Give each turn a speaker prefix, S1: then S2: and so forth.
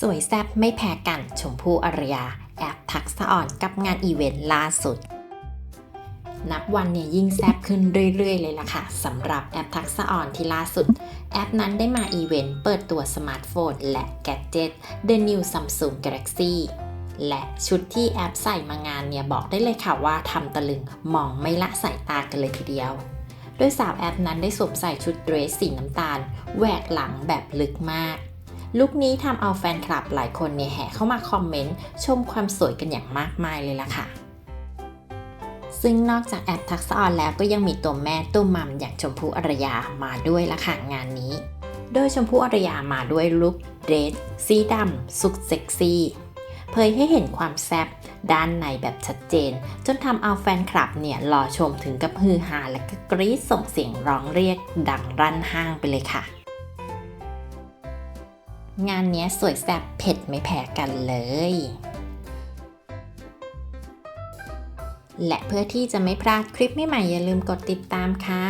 S1: สวยแซ่บไม่แพ้กันชมพู่อารยา แอบทักษะอ่อนกับงานอีเวนต์ล่าสุด นับวันเนี่ยยิ่งแซ่บขึ้นเรื่อย ๆ เลยล่ะค่ะสำหรับแอปทักษะอ่อนที่ล่าสุด แอปนั้นได้มาอีเวนต์เปิดตัวสมาร์ทโฟน และแกดเจิต The New Samsung Galaxy และชุดที่แอปใส่มางานเนี่ยบอกได้เลยค่ะว่าทำตะลึงมองไม่ละสายตากันเลยทีเดียวโดยสาวแอปนั้นได้สวมใส่ชุดเดรสสีน้ำตาลแหวกหลังแบบลึกมาก ลุคนี้ทำเอาแฟนคลับหลายคนเนี่ยแห่เข้ามาคอมเมนต์ชมความสวยกันอย่างมากมายเลยล่ะค่ะ ซึ่งนอกจากแอปทักษะออนแล้วก็ยังมีตัวแม่ตัวมัมอย่างชมพู่อารยามาด้วยละค่ะงานนี้ โดยชมพู่อารยามาด้วยลุคเดรสสีดำสุดเซ็กซี่เผยให้เห็นความแซ่บด้านในแบบชัดเจน จนทำเอาแฟนคลับเนี่ยรอชมถึงกับฮือฮาและก็กรี๊ดส่งเสียงร้องเรียกดังรั่นห้างไปเลยค่ะ งานนี้สวยแซ่บเผ็ดไม่แพ้กันเลย และเพื่อที่จะไม่พลาดคลิปใหม่ๆอย่าลืมกดติดตามค่ะ